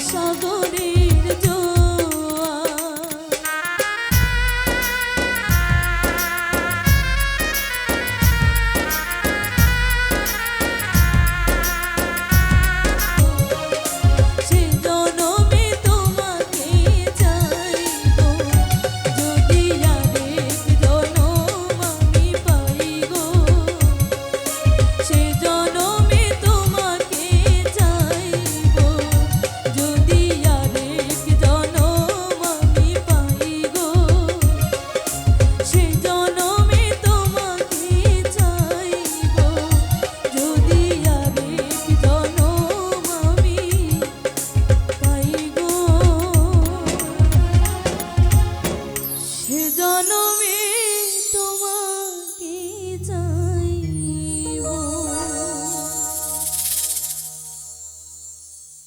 সাগরে